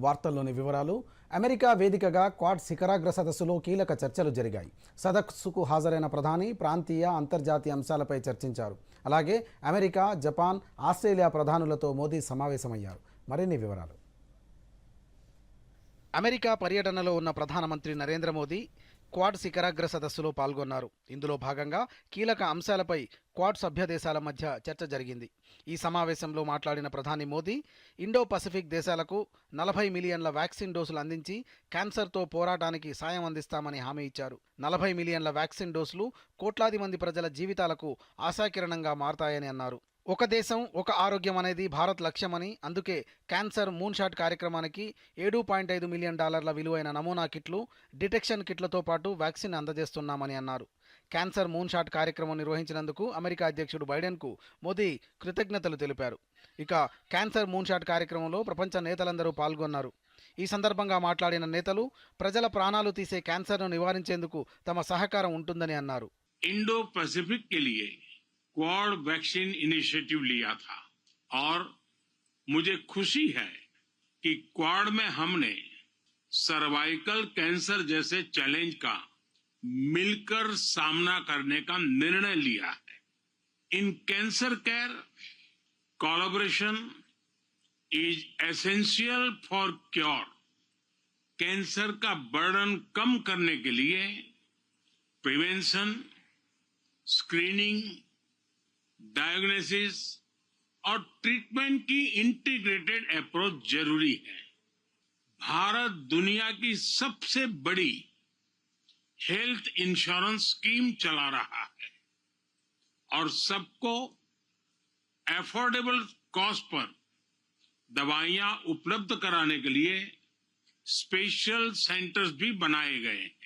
వార్తల్లోని వివరాలు. అమెరికా వేదికగా క్వాడ్ శిఖరాగ్ర సదస్సులో కీలక చర్చలు జరిగాయి. సదస్సుకు హాజరైన ప్రధాని ప్రాంతీయ అంతర్జాతీయ అంశాలపై చర్చించారు. అలాగే అమెరికా జపాన్ ఆస్ట్రేలియా ప్రధానులతో మోదీ సమావేశమయ్యారు. మరిన్ని వివరాలు. అమెరికా పర్యటనలో ఉన్న ప్రధానమంత్రి నరేంద్ర మోదీ క్వాడ్ శిఖరాగ్ర సదస్సులో పాల్గొన్నారు. ఇందులో భాగంగా కీలక అంశాలపై క్వాడ్ సభ్య దేశాల మధ్య చర్చ జరిగింది. ఈ సమావేశంలో మాట్లాడిన ప్రధాని మోదీ ఇండో పసిఫిక్ దేశాలకు నలభై మిలియన్ల వ్యాక్సిన్ డోసులు అందించి క్యాన్సర్తో పోరాటానికి సాయం అందిస్తామని హామీ ఇచ్చారు. నలభై మిలియన్ల వ్యాక్సిన్ డోసులు కోట్లాది మంది ప్రజల జీవితాలకు ఆశాకిరణంగా మారతాయని అన్నారు. ఒక దేశం ఒక ఆరోగ్యం అనేది భారత్ లక్ష్యమని అందుకే క్యాన్సర్ మూన్ షాట్ కార్యక్రమానికి ఏడు పాయింట్ ఐదు మిలియన్ డాలర్ల విలువైన నమూనా కిట్లు డిటెక్షన్ కిట్లతో పాటు వ్యాక్సిన్ అందజేస్తున్నామని అన్నారు. క్యాన్సర్ మూన్ షాట్ కార్యక్రమం నిర్వహించినందుకు అమెరికా అధ్యక్షుడు బైడెన్కు మోదీ కృతజ్ఞతలు తెలిపారు. ఇక క్యాన్సర్ మూన్ షాట్ కార్యక్రమంలో ప్రపంచ నేతలందరూ పాల్గొన్నారు. ఈ సందర్భంగా మాట్లాడిన నేతలు ప్రజల ప్రాణాలు తీసే క్యాన్సర్ను నివారించేందుకు తమ సహకారం ఉంటుందని అన్నారు. Indo Pacific Quad vaccine initiative लिया था और मुझे खुशी है कि क्वाड में हमने सर्वाइकल कैंसर जैसे चैलेंज का मिलकर सामना करने का निर्णय लिया है। इन cancer care collaboration is essential for cure. Cancer का बर्डन कम करने के लिए प्रिवेंशन, स्क्रीनिंग डायग्नोसिस और ट्रीटमेंट की इंटीग्रेटेड अप्रोच ज़रूरी है। भारत दुनिया की सबसे बड़ी हेल्थ इंश्योरेंस स्कीम चला रहा है और सबको एफोर्डेबल कॉस्ट पर दवाइयाँ उपलब्ध कराने के लिए स्पेशल सेंटर्स भी बनाए गए हैं।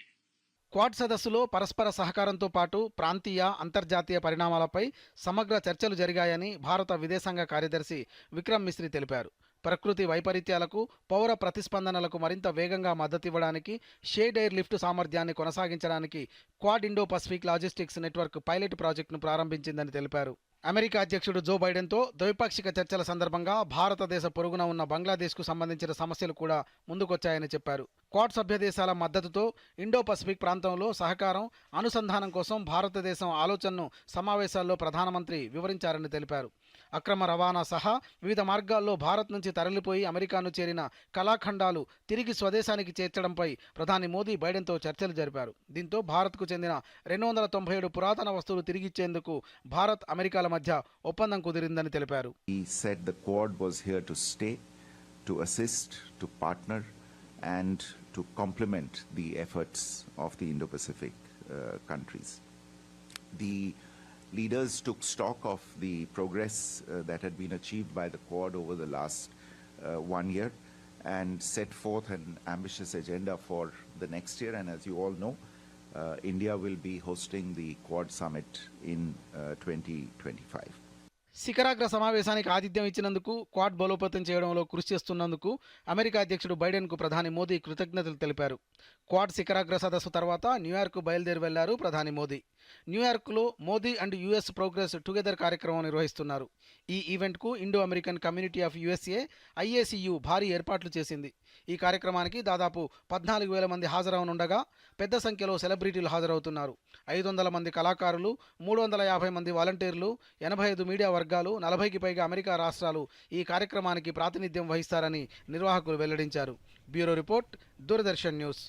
క్వాడ్ సదస్సులో పరస్పర సహకారంతో పాటు ప్రాంతీయ అంతర్జాతీయ పరిణామాలపై సమగ్ర చర్చలు జరిగాయని భారత విదేశాంగ కార్యదర్శి విక్రమ్ మిశ్రీ తెలిపారు. ప్రకృతి వైపరీత్యాలకు పౌర ప్రతిస్పందనలకు మరింత వేగంగా మద్దతివ్వడానికి షేడ్ ఎయిర్ లిఫ్ట్ సామర్థ్యాన్ని కొనసాగించడానికి Quad Indo Pacific logistics network pilot ప్రాజెక్టును ప్రారంభించిందని తెలిపారు. అమెరికా అధ్యక్షుడు జో బైడెన్తో ద్వైపాక్షిక చర్చల సందర్భంగా భారతదేశ పొరుగున ఉన్న బంగ్లాదేశ్కు సంబంధించిన సమస్యలు కూడా ముందుకొచ్చాయని చెప్పారు. క్వాడ్ సభ్య దేశాల మద్దతుతో ఇండో పసిఫిక్ ప్రాంతంలో సహకారం అనుసంధానం కోసం భారతదేశం ఆలోచనను సమావేశాల్లో ప్రధానమంత్రి వివరించారని తెలిపారు. అక్రమ రవాణా సహా వివిధ మార్గాల్లో భారత్ నుంచి తరలిపోయి అమెరికాను చేరిన కళాఖండాలు తిరిగి స్వదేశానికి చేర్చడంపై ప్రధాని మోదీ బైడెన్తో చర్చలు జరిపారు. దీంతో భారత్కు చెందిన రెండు వందల తొంభై ఏడు పురాతన వస్తువులు తిరిగిచ్చేందుకు భారత్ అమెరికాల మధ్య ఒప్పందం కుదిరిందని తెలిపారు He said the Quad was here to stay, to assist, to partner, and to complement the efforts of the Indo Pacific uh, countries. The leaders took stock of the progress uh, that had been achieved by the Quad over the last uh, one year and set forth an ambitious agenda for the next year. And as you all know, uh, India will be hosting the Quad Summit in uh, 2025. శిఖరాగ్ర సమావేశానికి ఆతిథ్యం ఇచ్చినందుకు quad బలోపేతం చేయడంలో కృషి చేస్తున్నందుకు America అధ్యక్షుడు బైడెన్కు ప్రధాని మోదీ కృతజ్ఞతలు తెలిపారు. క్వాడ్ శిఖరాగ్ర సదస్సు తర్వాత న్యూయార్క్ బయలుదేరి వెళ్ళారు ప్రధాని మోదీ. న్యూయార్క్లో Modi and US progress together కార్యక్రమం నిర్వహిస్తున్నారు. ఈ ఈవెంట్కు Indo American community of USA IACU భారీ ఏర్పాట్లు చేసింది. ఈ కార్యక్రమానికి దాదాపు పద్నాలుగు వేల మంది హాజరవనుండగా పెద్ద సంఖ్యలో సెలబ్రిటీలు హాజరవుతున్నారు. ఐదు వందల మంది కళాకారులు మూడు వందల యాభై మంది వాలంటీర్లు ఎనభై ఐదు మీడియా వర్గాలు నలభైకి పైగా అమెరికా రాష్ట్రాలు ఈ కార్యక్రమానికి ప్రాతినిధ్యం వహిస్తారని నిర్వాహకులు వెల్లడించారు. Bureau report Doordarshan news.